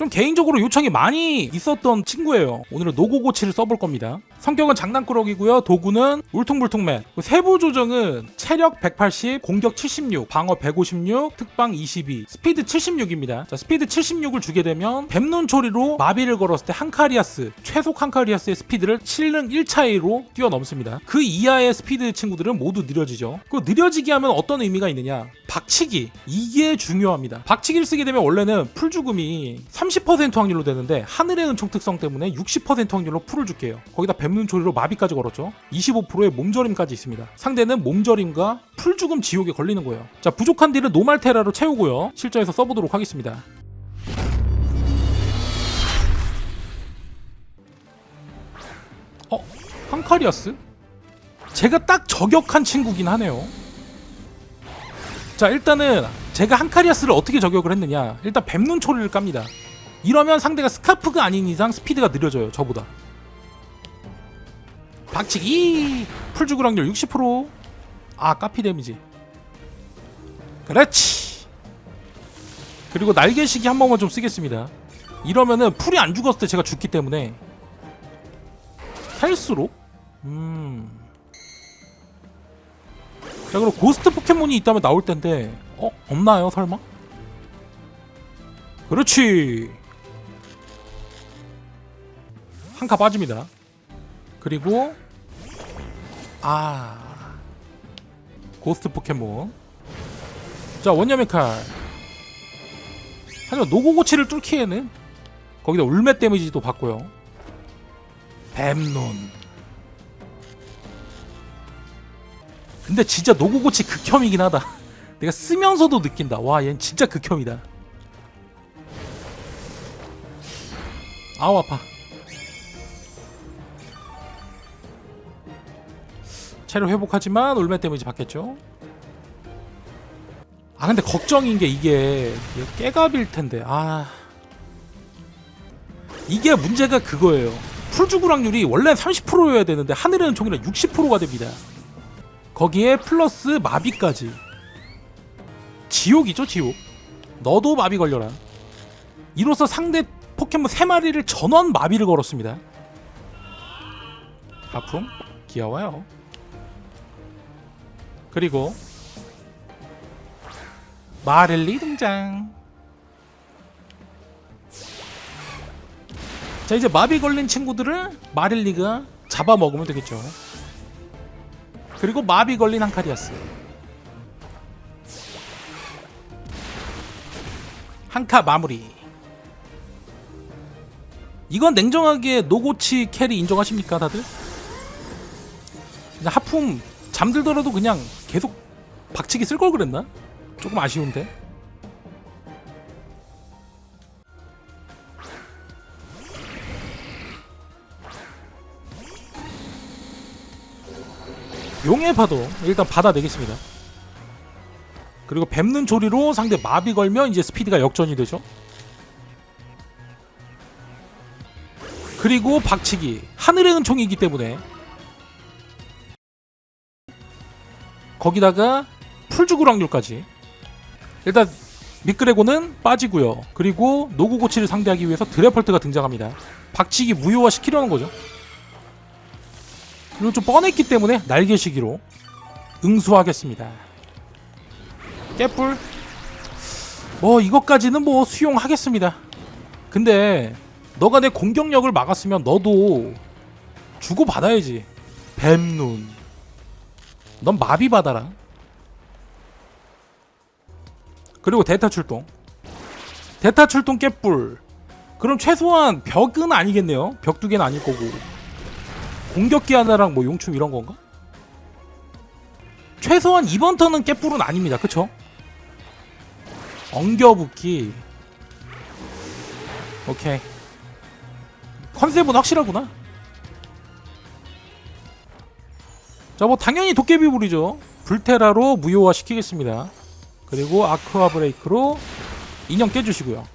좀 개인적으로 요청이 많이 있었던 친구예요. 오늘은 노고고치를 써볼 겁니다. 성격은 장난꾸러기고요. 도구는 울퉁불퉁맨. 세부 조정은 체력 180, 공격 76, 방어 156, 특방 22, 스피드 76입니다. 자, 스피드 76을 주게 되면 뱀눈 초리로 마비를 걸었을 때 한카리아스, 최속 한카리아스의 스피드를 7능 1차이로 뛰어넘습니다. 그 이하의 스피드 친구들은 모두 느려지죠. 그 느려지게 하면 어떤 의미가 있느냐? 박치기. 이게 중요합니다. 박치기를 쓰게 되면 원래는 풀 죽음이 30% 확률로 되는데 하늘의 은총 특성 때문에 60% 확률로 풀을 줄게요. 거기다 뱀눈 초리로 마비까지 걸었죠. 25%의 몸저림까지 있습니다. 상대는 몸저림과 풀 죽음 지옥에 걸리는 거예요. 자, 부족한 딜은 노말테라로 채우고요. 실전에서 써보도록 하겠습니다. 어? 한카리아스? 제가 딱 저격한 친구긴 하네요. 자 일단은 제가 한카리아스를 어떻게 저격을 했느냐 일단 뱀눈 초리를 깝니다 이러면 상대가 스카프가 아닌 이상 스피드가 느려져요 저보다 박치기. 풀주구 확률 60%아 까피 데미지. 그렇지. 그리고 날개시기 한 번만 좀 쓰겠습니다. 이러면은 풀이 안 죽었을 때 제가 죽기 때문에. 할수록 음. 자 그럼 고스트 포켓몬이 있다면 나올 텐데. 어? 없나요 설마? 그렇지. 한 카 빠집니다. 그리고 아 고스트 포켓몬 자 원념의 칼 하지만 노고고치를 뚫기에는 거기다 울멧 데미지도 받고요 뱀눈 근데 진짜 노고고치 극혐이긴 하다. 내가 쓰면서도 느낀다. 와, 얘는 진짜 극혐이다. 아우 아파. 체력 회복하지만 울멧 데미지 받겠죠. 아 근데 걱정인 게 이게 얘 깨갑일 텐데. 아. 이게 문제가 그거예요. 풀주구 확률이 원래 30%여야 되는데 하늘에는 총이라 60%가 됩니다. 거기에 플러스 마비까지. 지옥이죠 지옥. 너도 마비 걸려라. 이로써 상대 포켓몬 3마리를 전원 마비를 걸었습니다. 하품 귀여워요 그리고 마를리 등장. 자 이제 마비 걸린 친구들을 마릴리가 잡아먹으면 되겠죠. 그리고 마비 걸린 한카리아스. 한카 마무리. 이건 냉정하게 노고치 캐리 인정하십니까 다들? 하품 잠들더라도 그냥 계속 박치기 쓸 걸 그랬나? 조금 아쉬운데 용의 파도 일단 받아내겠습니다. 그리고 뱀눈 조리로 상대 마비 걸면 이제 스피드가 역전이 되죠. 그리고 박치기 하늘의 은총이기 때문에 거기다가 풀주구 확률까지 일단 미끄레고는 빠지고요. 그리고 노구고치를 상대하기 위해서 드래펄트가 등장합니다. 박치기 무효화 시키려는 거죠. 그리고 좀 뻔했기 때문에 날개시기로 응수하겠습니다. 깨뿔 뭐 이것까지는 뭐 수용하겠습니다. 근데 너가 내 공격력을 막았으면 너도 주고 받아야지. 뱀눈. 넌 마비 받아라. 그리고 대타 출동. 대타 출동 깨뿔. 그럼 최소한 벽은 아니겠네요. 벽 두 개는 아닐 거고. 공격기 하나랑 뭐 용춤 이런 건가? 최소한 이번 턴은 깨뿔은 아닙니다. 그쵸? 엉겨붙기 오케이 컨셉은 확실하구나 자 뭐 당연히 도깨비 불이죠. 불테라로 무효화 시키겠습니다. 그리고 아크아 브레이크로 인형 깨주시고요.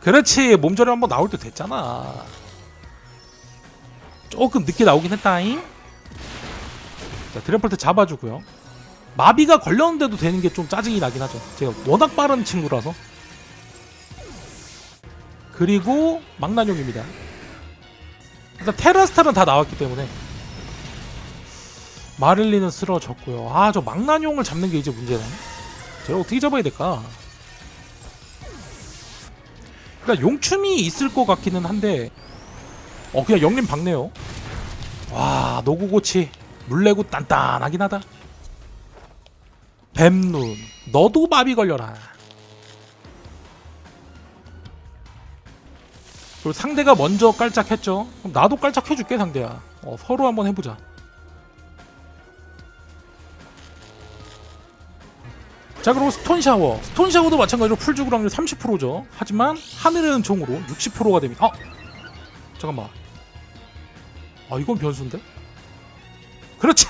그렇지 몸절이 한번 나올 때 됐잖아. 조금 늦게 나오긴 했다잉. 자 드래프트 잡아주고요. 마비가 걸렸는데도 되는 게 좀 짜증이 나긴 하죠. 제가 워낙 빠른 친구라서 그리고 망나뇽입니다. 일단 테라스타는 다 나왔기 때문에 마릴리는 쓰러졌고요. 아 저 망나뇽을 잡는 게 이제 문제네. 제가 어떻게 잡아야 될까? 그러니까 용춤이 있을 것 같기는 한데 어 그냥 영림 박네요. 와 노구고치 물레고 단단하긴 하다. 뱀눈 너도 마비 걸려라 그리고 상대가 먼저 깔짝했죠? 그럼 나도 깔짝해줄게 상대야. 어, 서로 한번 해보자. 자 그리고 스톤 샤워. 스톤 샤워도 마찬가지로 풀 죽을 확률 30%죠. 하지만 하늘의 은총으로 60%가 됩니다. 아 잠깐만. 아 이건 변수인데? 그렇지!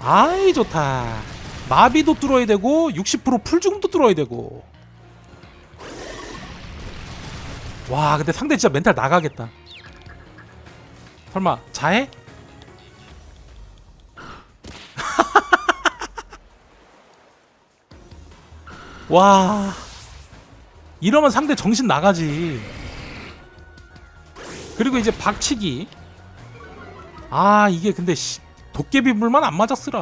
아이 좋다. 마비도 뚫어야 되고 60% 풀 죽음도 뚫어야 되고 와 근데 상대 진짜 멘탈 나가겠다. 설마 자해? 와 이러면 상대 정신 나가지. 그리고 이제 박치기. 아 이게 근데 씨, 도깨비 물만 안 맞았으라.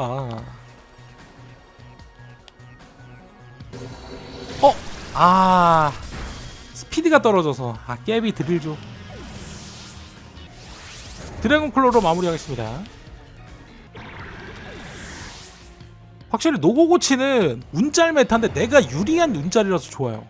어? 아 스피드가 떨어져서. 아 깨비 드릴죠 드래곤 클로로 마무리하겠습니다. 확실히 노고고치는 운짤 메타인데 내가 유리한 운짤이라서 좋아요